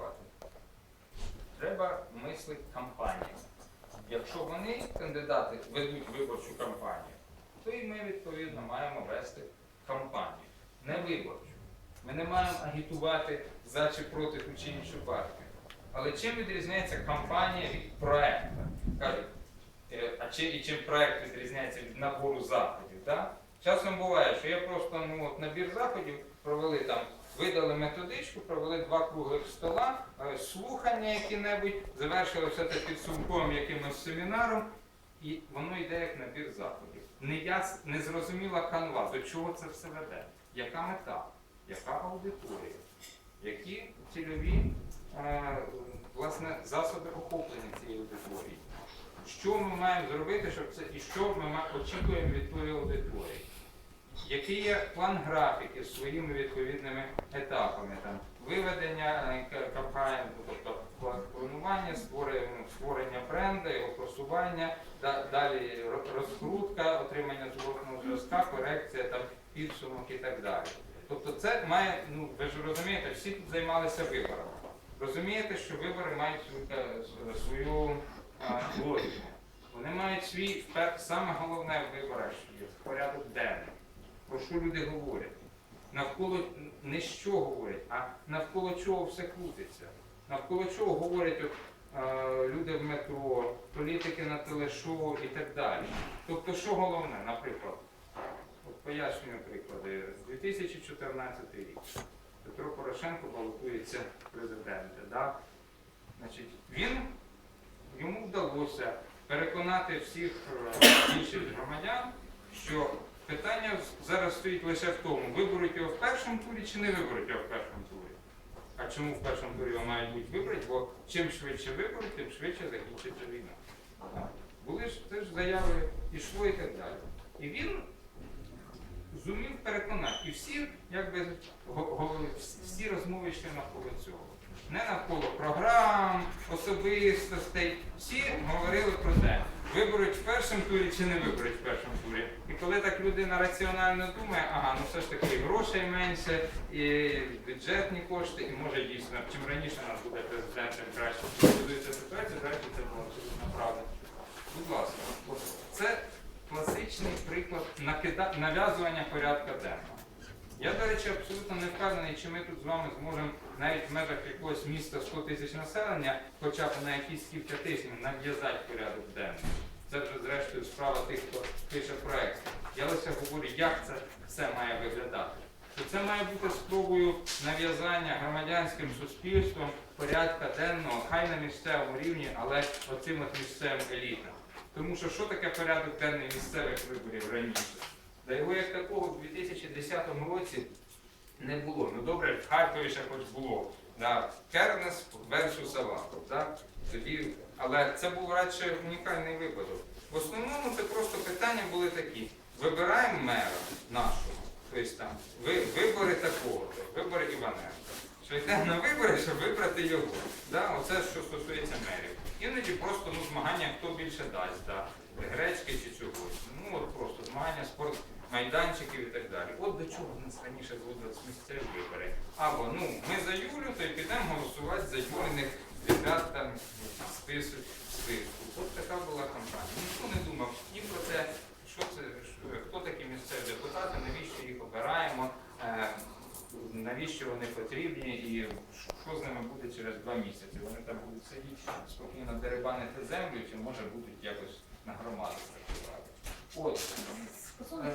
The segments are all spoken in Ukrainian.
агітувати. Треба мислити кампанію. Якщо вони, кандидати, ведуть виборчу кампанію, то і ми відповідно маємо вести кампанію, не виборчу. Ми не маємо агітувати за чи проти ту чи іншу партію. Але чим відрізняється кампанія від проекту? Е, а чи, і чим проект відрізняється від набору заходів? Так? Часом буває, що я просто ну, от, набір заходів провели там, видали методичку, провели два круглих стола, е, слухання які-небудь, завершили все це підсумковим якимось семінаром, і воно йде як набір заходів. Не яс, незрозуміла канва, до чого це все веде, яка мета, яка аудиторія, які цільові е, власне, засоби охоплення цієї аудиторії. Що ми маємо зробити, щоб це і що ми очікуємо від тої аудиторії? Який є план графіки з своїми відповідними етапами? Там, виведення е, кампанії, ну, тобто планування, створення, створення бренду, його просування, далі ро- розкрутка, отримання зворотного зв'язка, корекція, там, підсумок і так далі. Тобто це має, ну ви ж розумієте, всі тут займалися виборами. Розумієте, що вибори мають свою, е, свою е, логіку. Вони мають свій саме головне в виборах, що є порядок денний. Про що люди говорять? Навколо не що говорять, а навколо чого все крутиться. Навколо чого говорять от, е, люди в метро, політики на телешоу і так далі. Тобто, що головне, наприклад, от пояснюю приклади. 2014 рік. Петро Порошенко балотується в президенти. Да? Значить, він, йому вдалося переконати всіх е, більшість громадян, що питання зараз стоїть лише в тому, виберуть його в першому турі чи не виберуть його в першому турі. А чому в першому турі його мають бути вибрати? Бо чим швидше виберуть, тим швидше закінчиться війна. Були ж теж заяви, ішло і так далі. І він зумів переконати. І всі, якби, всі розмови йшли навколо цього. Не навколо програм, особистостей. Всі говорили про те, виберуть в першому турі чи не виберуть в першому турі. І коли так людина раціонально думає, ага, ну все ж таки грошей менше, і бюджетні кошти, і може дійсно, чим раніше нас буде президент, тим краще будується ситуація, далі це було абсолютно правда. Будь ласка, це класичний приклад нав'язування порядка денного. Я, до речі, абсолютно не впевнений, чи ми тут з вами зможемо навіть в межах якогось міста 100 тисяч населення, хоча б на якісь кілька тижнів нав'язати порядок денний. Справа тих, хто пише проект. Я лише говорю, як це все має виглядати. Що це має бути спробою нав'язання громадянським суспільством порядка денного, хай на місцевому рівні, але оцим от місцевим елітам. Тому що що таке порядок денний місцевих виборів раніше? Та його як такого в 2010 році не було. Ну добре, в Харкові ще хоч було. Да. Кернес versus Аваков. Да? Тоді, але це був радше унікальний випадок. В основному це просто питання були такі. Вибираємо мера нашого, тобто там, вибори такого, вибори Іваненка. Що йде на вибори, щоб вибрати його. Да? Оце що стосується мерів. Іноді просто ну, змагання, хто більше дасть, да? гречки чи чогось. Ну от просто змагання спорт майданчиків і так далі. От до чого в нас раніше зводились місцеві вибори. Або ну ми за Юлю, то й підемо голосувати за Юлиних ребят там список списку. От така була кампанія. Ніхто не думав ні про те, що це, хто такі місцеві депутати, навіщо їх обираємо. е, Навіщо вони потрібні і що з ними буде через два місяці? Вони там будуть сидіти спокійно дерибанити землю, чи може будуть якось на громаду працювати. От. Е,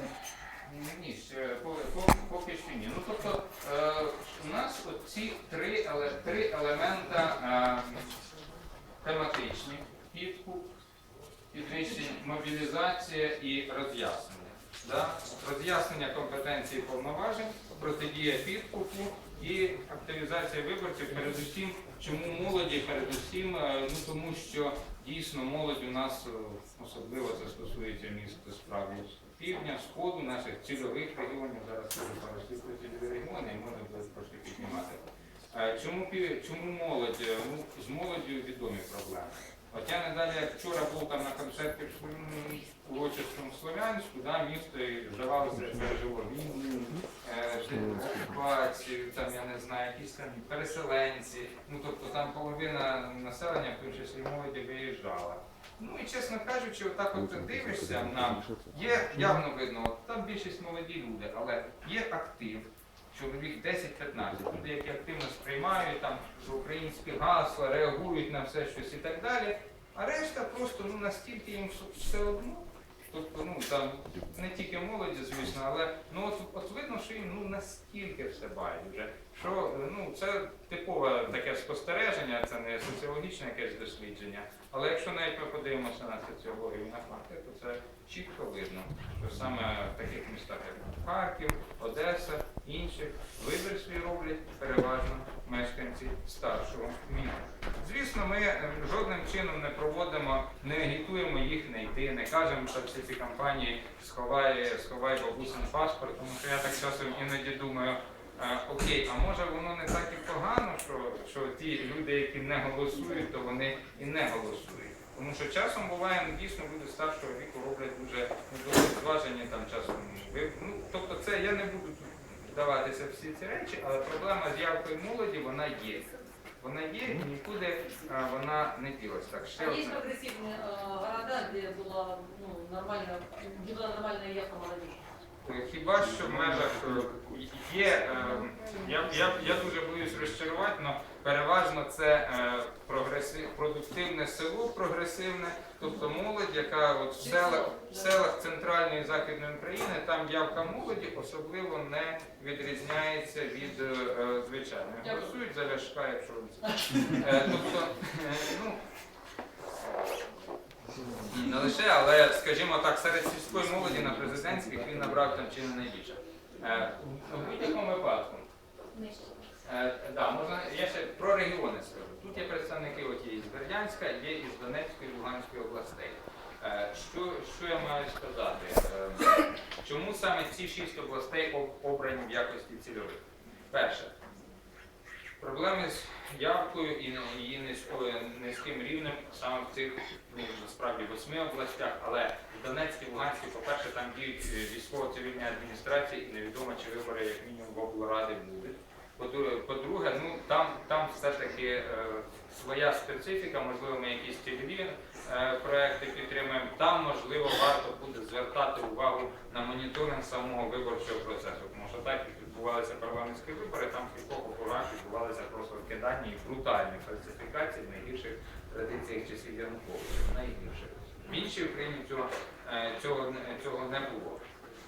Ні, ще по- по- поки що ні. Ну тобто е, у нас от ці три, три елемента е, тематичні: підкуп, підвищення, мобілізація і роз'яснення. Да? Роз'яснення компетенції повноважень, протидія підкупу і активізація виборців, передусім, чому молоді, передусім, е, ну тому що дійсно молодь у нас, е, особливо це стосується міст справді півдня, сходу, наших цільових регіонів, зараз дуже цільові регіони і можна буде трошки піднімати. Е, Чому, чому молодь? Ну, з молоддю відомі проблеми. От я не далі, як вчора був там на концерті в урочистому Слов'янську, да, місто і здавалося, пережило війну, е, окупацію, там я не знаю, якісь там переселенці. Ну тобто там половина населення, в тому числі молоді, виїжджала. Ну і чесно кажучи, отак от дивишся на Є явно видно, от там більшість молоді люди, але є актив, чоловік 10-15, люди, які активно сприймають там українські гасла, реагують на все щось і так далі. А решта просто ну настільки їм все- одно. Тобто, ну там не тільки молоді, звісно, але ну от, от видно, що їм ну настільки все байдуже. Що ну це типове таке спостереження, це не соціологічне якесь дослідження. Але якщо навіть ми подивимося на соціологію і на факти, то це чітко видно, що саме в таких містах, як Харків, Одеса, інших, вибір свій роблять переважно мешканці старшого міста. Звісно, ми е, жодним чином не проводимо, не агітуємо їх не йти, не кажемо, що всі ці кампанії сховай, сховай бабусин паспорт, тому що я так часом іноді думаю. е, Окей, а може воно не так і погано, що, що ті люди, які не голосують, то вони і не голосують. Тому що часом буває, ну, дійсно люди старшого віку роблять дуже ну, зважені там часом. Ну, тобто це я не буду тут вдаватися в всі ці речі, але проблема з явкою молоді вона є. Вона є і нікуди а, вона не ділась. Так, ще А есть одне. прогрессивные э, города, где была ну, нормально, где была нормальная явка молодежи? Хіба що в межах е, є, е, я, я, я дуже боюсь розчарувати, але переважно це е, прогреси- продуктивне село, прогресивне, тобто молодь, яка от в селах, в селах центральної і західної України, там явка молоді особливо не відрізняється від е, звичайної. Голосують за Ляшка, якщо Е, тобто, е, ну. Не лише, але, скажімо так, серед сільської молоді на президентських він набрав там чи не найбільше. Е, В будь-якому випадку, да, можна, я ще про регіони скажу. Тут є представники от є із Бердянська, є із Донецької і Луганської областей. Е, Що, що я маю сказати? Е, Чому саме ці шість областей обрані в якості цільових? Перше, проблеми з явкою і її низькою, низьким рівнем саме в цих ну, насправді восьми областях, але в Донецькій, Луганській, по-перше, там діють е, військово-цивільні адміністрації, і невідомо, чи вибори як мінімум в облради будуть. По-друге- ну там, там все-таки е, своя специфіка, можливо, ми якісь цільові е, проекти підтримуємо. Там, можливо, варто буде звертати увагу на моніторинг самого виборчого процесу, тому що так відбувалися парламентські вибори, там кількох округах відбувалися просто вкидання і брутальні фальсифікації в найгірших традиціях часів Януковича, найгірших. В іншій Україні цього, е, цього, не- цього не було.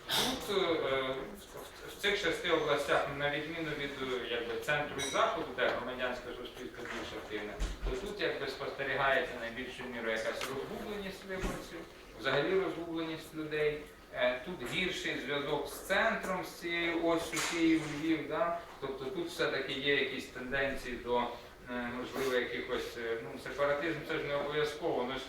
Тут е, в- в цих шести областях, на відміну від е, якби, центру і заходу, де громадянське суспільство більш активне, то тут якби спостерігається найбільшою мірою якась розгубленість виборців, взагалі розгубленість людей. Е, Тут гірший зв'язок з центром, з цією оссю Київ-Львів. Да? Тобто тут все-таки є якісь тенденції до е, можливо якихось е, ну, сепаратизм, це ж не обов'язково, ну ж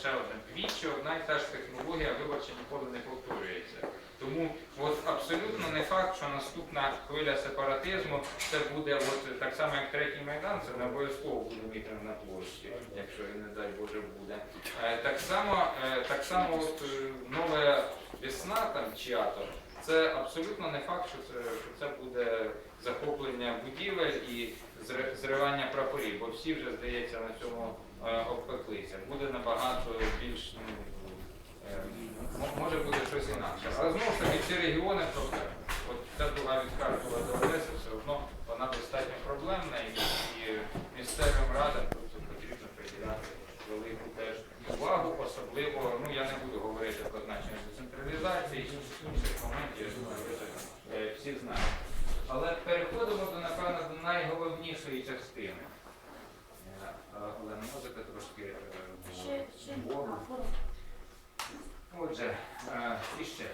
ще одне двічі одна і та ж технологія виборча ніколи не повторюється. Тому от абсолютно не факт, що наступна хвиля сепаратизму це буде от так само, як третій майдан, це не обов'язково буде мітинг на площі, якщо не дай Боже буде. Е, Так само, е, так само от, е, нова весна там чиято, це абсолютно не факт, що це, що це буде захоплення будівель і зри- зривання прапорів, бо всі вже, здається, на цьому обпеклися. Буде набагато більш ну, може бути щось інакше. Але знову ж таки, ці регіони проблеми. От ця друга від Харкова до Одеси все одно вона достатньо проблемна і, і місцевим радам тут потрібно приділяти велику теж увагу, особливо, ну я не буду говорити про значення децентралізації, інших моментів, я думаю, ви це е, всі знаєте. Але переходимо до, напевно, до найголовнішої частини. Е, е, можете трошки е, Ще, ще. Отже, е, і ще.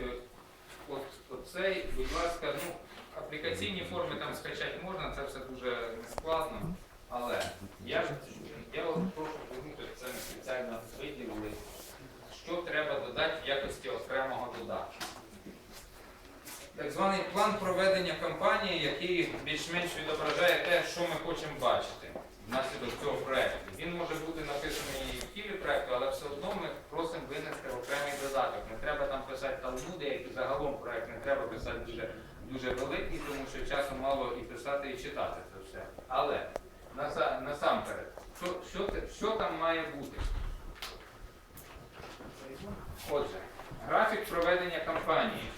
Е, От, оцей, будь ласка, ну, аплікаційні форми там скачати можна, це все дуже нескладно. Але я, ж- я вас прошу звернути, це ми спеціально виділили, що треба додати в якості окремого додатку. так званий план проведення кампанії, який більш-менш відображає те, що ми хочемо бачити внаслідок цього проекту. Він може бути написаний в тілі проекту, але все одно ми просимо винести окремий додаток. Не треба там писати талмуди, як і загалом проект не треба писати дуже, дуже великий, тому що часу мало і писати, і читати це все. Але насамперед, що, що, що там має бути? Отже, графік проведення кампанії.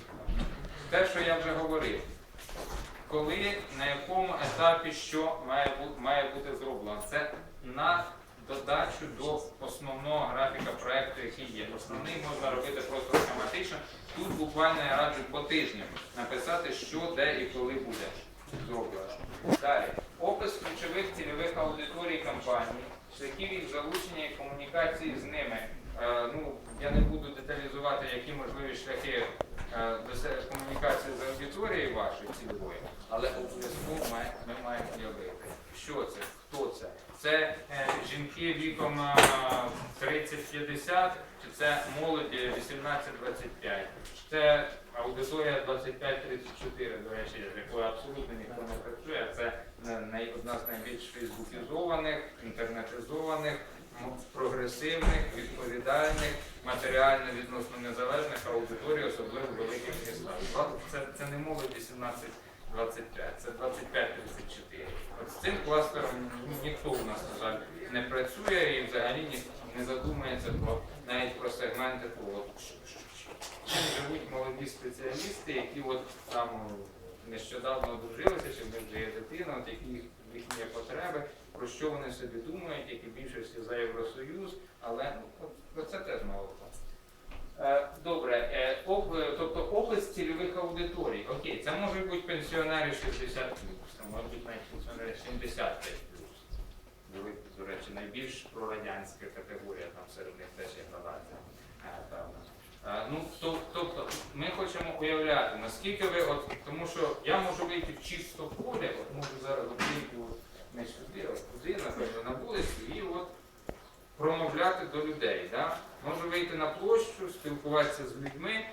Те, що я вже говорив. Коли, на якому етапі що має бути, має бути зроблено. Це на додачу до основного графіка проекту, який є. Основний можна робити просто схематично. Тут буквально я раджу по тижням написати, що, де і коли буде зроблено. Далі. Опис ключових цільових аудиторій компанії, шляхів їх залучення і комунікації з ними. Е, ну, я не буду деталізувати, які можливі шляхи е, комунікації з аудиторією вашої цільової, але обов'язково ми маємо уявити, що це, хто це. Це е, жінки віком е, 30-50, чи це молоді 18-25, чи це аудиторія 25-34, до речі, з якою абсолютно ніхто не працює. Це е, одна з найбільш фейсбукізованих, інтернетизованих, прогресивних, відповідальних, матеріально відносно незалежних аудиторій, особливо великих містах. Це, це не молодь 18 25, це 25-34. От з цим кластером ніхто у нас, на жаль, не працює і взагалі ні, не задумується про навіть про сегменти того, чим живуть молоді спеціалісти, які от там нещодавно одружилися, чи в них вже є дитина, от які їх їхні потреби, про що вони собі думають, які більшості за Євросоюз, але ну, це теж мало. Е, Добре, е, тобто опис цільових аудиторій. Окей, це можуть бути пенсіонери 60 це може бути навіть пенсіонери 75 До речі, найбільш прорадянська категорія, там серед них теж є градація. е, певна. Е, Ну, то- тобто, ми хочемо уявляти, наскільки ви, от, тому що я можу вийти в чисто поле, от можу зараз вийти не сюди, а туди, напевно, на вулицю, і от промовляти до людей. Да? Можу вийти на площу, спілкуватися з людьми,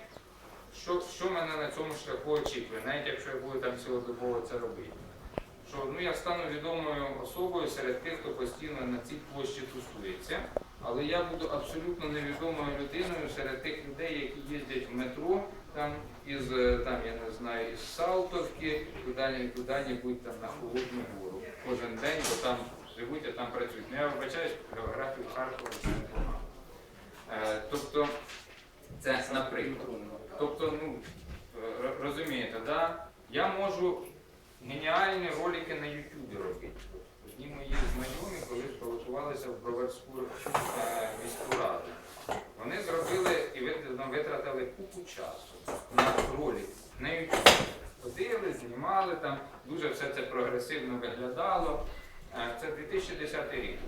що, що мене на цьому шляху очікує, навіть якщо я буду там цілодобово це робити. Що ну, я стану відомою особою серед тих, хто постійно на цій площі тусується, але я буду абсолютно невідомою людиною серед тих людей, які їздять в метро там із е, там, я не знаю, із Салтовки, куди- куди-небудь там на Холодну Гору. Кожен день, бо там живуть, а там працюють. Ну я вибачаюсь, географію Харкова це погано. Е, тобто, це наприклад. Тобто, ну, розумієте, да? я можу геніальні ролики на Ютубі робити. Одні мої знайомі колись балотувалися в Броварську міську раду. Вони зробили і ну, витратили купу часу на ролик на. Ходили, знімали там, дуже все це прогресивно виглядало. Е, Це 2010 рік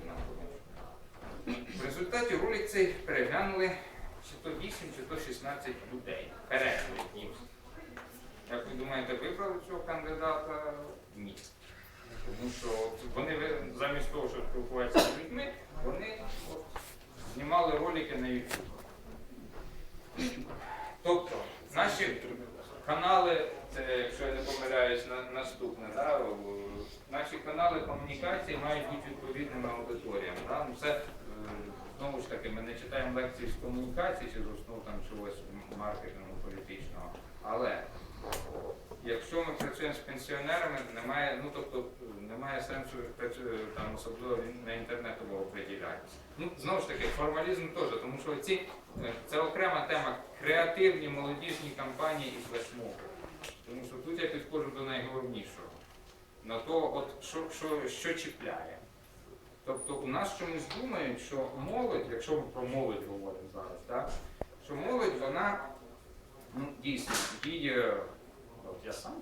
у. В результаті ролик цей переглянули чи то 8, чи то 16 людей. Переглядів. Як ви думаєте, вибрали цього кандидата? Ні. Тому що вони замість того, щоб спілкуватися з людьми, вони от, знімали ролики на YouTube. Тобто, наші канали, це, якщо я не помиляюсь, на, наступне, да, наші канали комунікації мають бути відповідними аудиторіями. Да? Ну, це, е, знову ж таки, ми не читаємо лекції з комунікації чи з основ там чогось маркетингу політичного. Але якщо ми працюємо з пенсіонерами, немає, ну тобто немає сенсу там особливо на інтернетово приділятися. Ну знову ж таки, формалізм теж, тому що ці е, це окрема тема креативні молодіжні кампанії і флешмоби. Тому що тут я підходжу до найголовнішого. На то, от що, що, що чіпляє. Тобто у нас чомусь думають, що молодь, якщо ми про молодь говоримо зараз, так, що молодь, вона ну, дійсно її, е, от я сам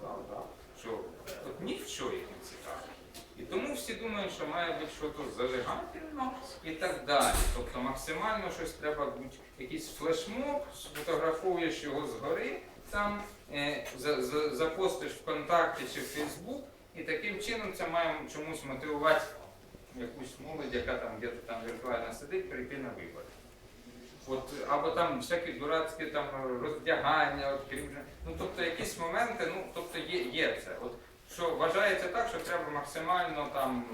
сказав, так, що от ніщо їх не цікавить. І тому всі думають, що має бути щось зажигательно і так далі. Тобто максимально щось треба бути, якийсь флешмоб, сфотографуєш його згори, там е, за, за, запостиш ВКонтакті чи в Фейсбук, і таким чином це має чомусь мотивувати якусь молодь, яка там где-то там віртуально сидить, прийти на вибори. От, або там всякі дурацькі там роздягання, от, ну тобто якісь моменти, ну тобто є, є це. От, що вважається так, що треба максимально там,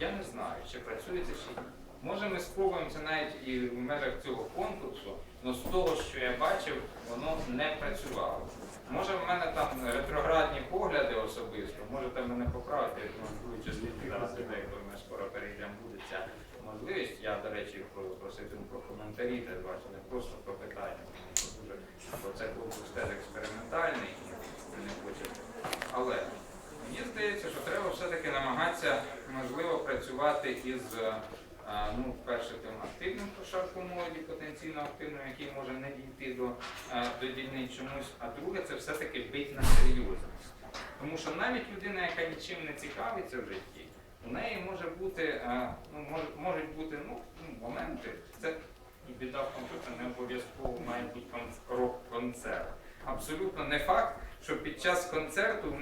я не знаю, чи працює це чи ні. Може ми спробуємо це навіть і в межах цього конкурсу, але з того, що я бачив, воно не працювало. Може в мене там ретроградні погляди особисто, можете мене поправити, другій частині зараз іде, коли ми скоро перейдемо, буде ця можливість. Я, до речі, про- проситиму про коментарі, теж бачу, не просто про питання, бо це конкурс теж експериментальний, не хочете. Але мені здається, що треба все-таки намагатися, можливо, працювати із, е, е, ну, перше, тим активним пошарком молоді, потенційно активним, який може не дійти до, е, до дільниць чомусь, а друге, це все-таки бить на серйозність. Тому що навіть людина, яка нічим не цікавиться в житті, у неї може бути, ну, мож, можуть бути ну, ну, моменти, це і біда в тому, не обов'язково має бути кон- рок-концерт. Абсолютно не факт, що під час концерту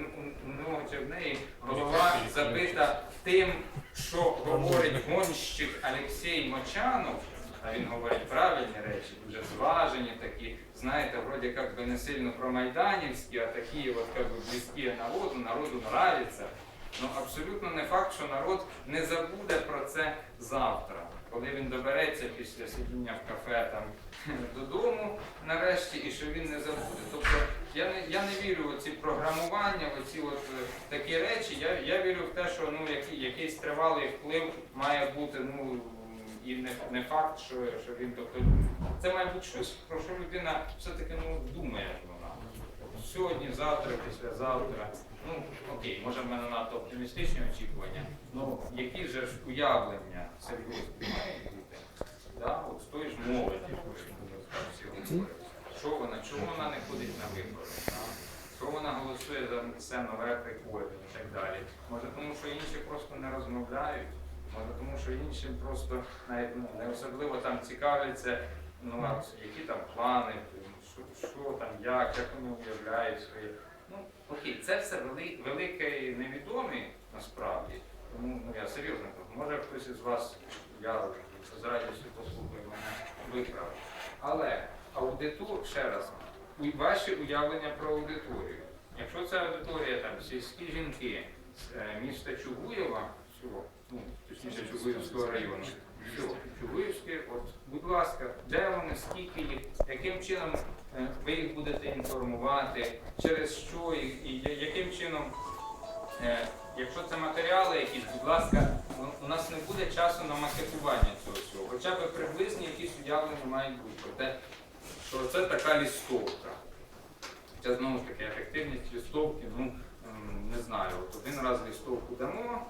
у нього чи в неї голова забита тим, що говорить гонщик Олексій Мочанов, а він говорить правильні речі, дуже зважені такі, знаєте, вроді як би не сильно промайданівські, а такі от как би близькі народу, народу нравиться. Ну абсолютно не факт, що народ не забуде про це завтра, коли він добереться після сидіння в кафе там додому нарешті, і що він не забуде. Тобто я не я не вірю в ці програмування, в ці от е, такі речі. Я, я вірю в те, що ну який, якийсь тривалий вплив має бути. Ну і не, не факт, що, що він тобто це має бути щось, про що людина все-таки ну думає вона. Сьогодні, завтра, післязавтра. Ну окей, може в мене надто оптимістичні очікування. Ну які же ж уявлення серйозні мають бути? Да? От з тої ж всі говорили. Що вона, чому вона не ходить на вибори? Що вона голосує за це нове прикольне і так далі? Може тому, що інші просто не розмовляють, може тому, що інші просто навіть ну, не особливо там цікавляться, ну а які там плани, що, що там, як, як вони уявляють свої. Ну, окей, це все вели, велике і невідоме насправді. Тому ну, я серйозно кажу, може хтось із вас, я з радістю послухаю мене виправить. Але аудитор, ще раз, ваші уявлення про аудиторію. Якщо це аудиторія там сільські жінки е, міста Чугуєва, всього, ну, точніше Чугуївського району, все, Чугуївське, от, будь ласка, де вони, скільки їх, яким чином ви їх будете інформувати, через що і, і яким чином, е, якщо це матеріали якісь, будь ласка, у- у нас не буде часу на макетування цього всього. Хоча б приблизні якісь уявлення мають бути про те, що це така лістовка. Хоча знову ж таки ефективність лістовки, ну ем, не знаю, от один раз лістовку дамо,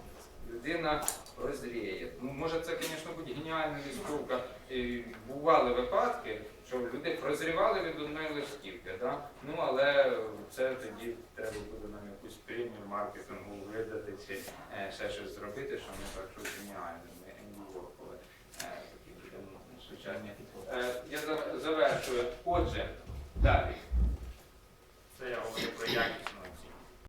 людина розріє. Ну, може це, звісно, буде геніальна лістовка. І бували випадки, що люди прозрівали від одної листівки, да? ну але це тоді треба буде нам якусь премію маркетингу видати чи е, ще щось зробити, що ми так що геніально, ми Енді Ворхоли, е, сучасні. Е, я за- завершую. Отже, далі.